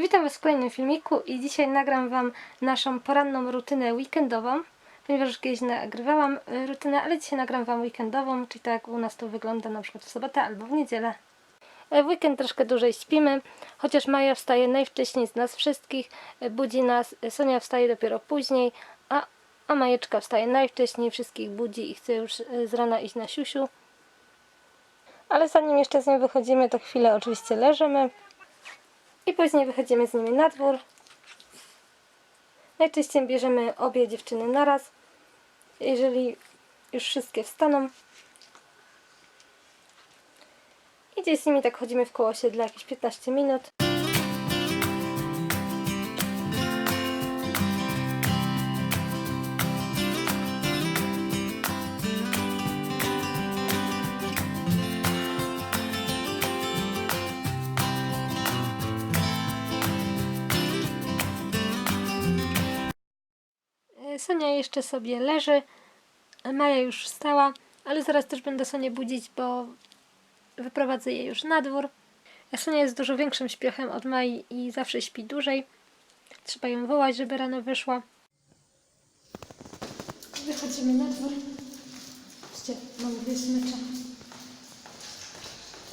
Witam Was w kolejnym filmiku i dzisiaj nagram Wam naszą poranną rutynę weekendową, ponieważ już kiedyś nagrywałam y, rutynę, ale dzisiaj nagram Wam weekendową, czyli tak jak u nas to wygląda na przykład w sobotę albo w niedzielę. E, W weekend troszkę dłużej śpimy, chociaż Maja wstaje najwcześniej z nas wszystkich, e, budzi nas, e, Sonia wstaje dopiero później, a, a Majeczka wstaje najwcześniej, wszystkich budzi i chce już z rana iść na siusiu. Ale zanim jeszcze z nią wychodzimy, to chwilę oczywiście leżymy. I później wychodzimy z nimi na dwór. Najczęściej bierzemy obie dziewczyny naraz. Jeżeli już wszystkie wstaną. I gdzieś z nimi tak chodzimy w koło osiedla jakieś 15 minut. Sonia jeszcze sobie leży. Maja już wstała, ale zaraz też będę Sonię budzić, bo wyprowadzę je już na dwór. Sonia jest dużo większym śpiochem od Mai i zawsze śpi dłużej. Trzeba ją wołać, żeby rano wyszła. Wychodzimy na dwór. Zobaczcie, mam dwie smycze.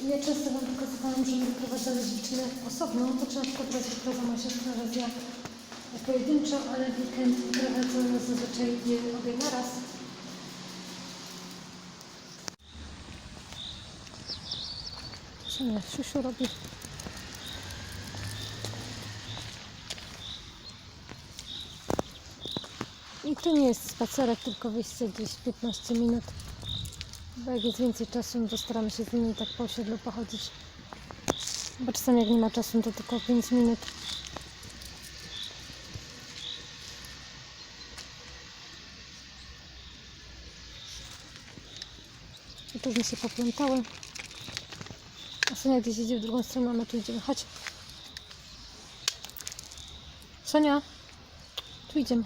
Ja często Wam pokazywałam, że my wyprowadzamy dziewczyny osobno, to czy na przykład raz wyprowadza moja siostra, raz ja pojedynczo, ale weekend wyprowadzą nas zazwyczaj obie naraz. Co nie, siusiu robi? I to nie jest spacerek, tylko wyjście gdzieś 15 minut. Bo jak jest więcej czasu, no to staramy się z nimi tak po osiedlu pochodzić. Bo czasami jak nie ma czasu, to tylko 5 minut. I pewnie się poplątały. A Sonia gdzieś idzie w drugą stronę, a my tu idziemy. Chodź. Sonia, tu idziemy.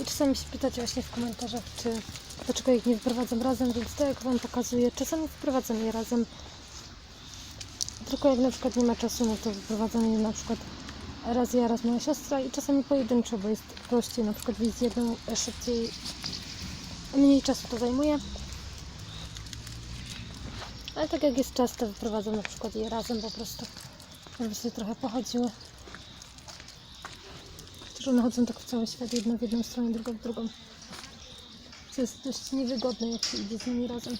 I czasami się pytacie właśnie w komentarzach, czy dlaczego ich nie wyprowadzam razem, więc to jak Wam pokazuję, czasami wyprowadzam je razem, tylko jak na przykład nie ma czasu, no to wyprowadzam je na przykład raz ja, raz moja siostra i czasami pojedynczo, bo jest prościej na przykład wyjść z jedną e, szybciej, mniej czasu to zajmuje. Ale tak jak jest czas, to wyprowadzam na przykład je razem po prostu, żeby sobie trochę pochodziły. Chociaż one chodzą tak w cały świat, jedna w jedną stronę, druga w drugą. Co jest dość niewygodne, jak się idzie z nimi razem.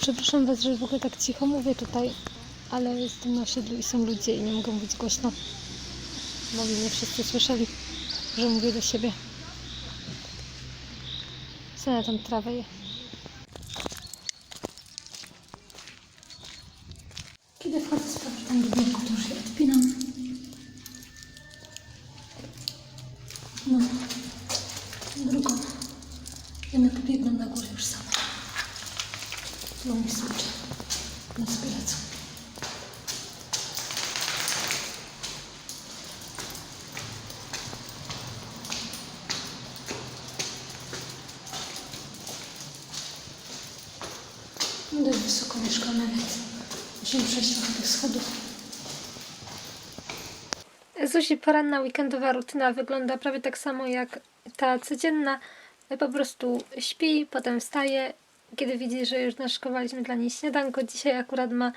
Przepraszam Was, że w ogóle tak cicho mówię tutaj, ale jestem na osiedlu i są ludzie i nie mogę mówić głośno. Bo by nie wszyscy słyszeli, że mówię do siebie. Co ja tam trawę je? Kiedy wchodzę sprawdzę tam do biurku, to już je odpinam. No, drugą. One pobiegną na górę już same. Tu mi słyczy. Na sobie lecą. No dość wysoko mieszkamy, więc musimy przejść trochę tych schodów. Zuzi poranna weekendowa rutyna wygląda prawie tak samo jak ta codzienna. Po prostu śpi, potem wstaje, kiedy widzi, że już naszykowaliśmy dla niej śniadanko. Dzisiaj akurat ma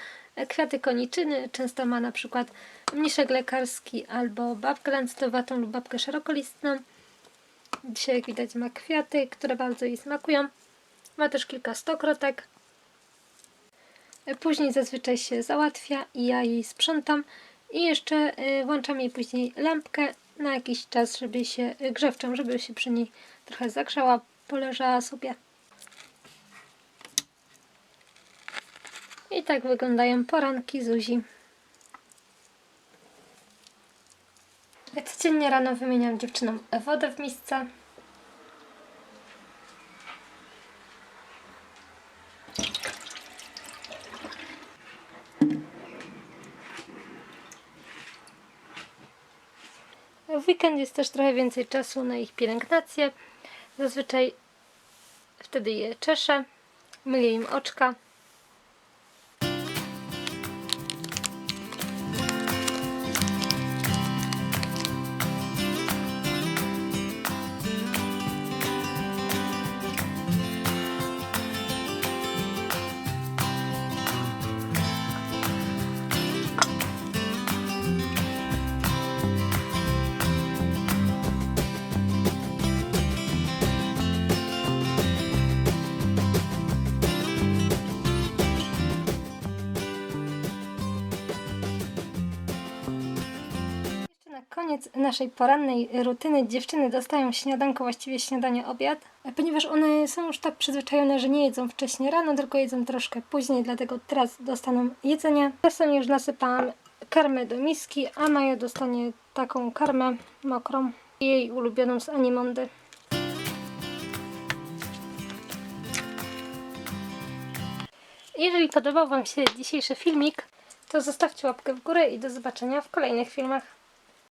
kwiaty koniczyny, często ma na przykład mniszek lekarski albo babkę lancetowatą lub babkę szerokolistną. Dzisiaj jak widać ma kwiaty, które bardzo jej smakują. Ma też kilka stokrotek. Później zazwyczaj się załatwia i ja jej sprzątam. I jeszcze y, włączam jej później lampkę na jakiś czas, żeby się y, grzewczą, żeby się przy niej trochę zagrzała, poleżała sobie. I tak wyglądają poranki Zuzi. Codziennie rano wymieniam dziewczynom wodę w misce. w weekend jest też trochę więcej czasu na ich pielęgnację. Zazwyczaj wtedy je czeszę, myję im oczka. Koniec naszej porannej rutyny dziewczyny dostają śniadanko, właściwie śniadanie, obiad, ponieważ one są już tak przyzwyczajone, że nie jedzą wcześniej rano, tylko jedzą troszkę później, dlatego teraz dostaną jedzenie. Czasem już nasypałam karmę do miski, a Maja dostanie taką karmę mokrą, jej ulubioną z Animondy. Jeżeli podobał Wam się dzisiejszy filmik, to zostawcie łapkę w górę i do zobaczenia w kolejnych filmach.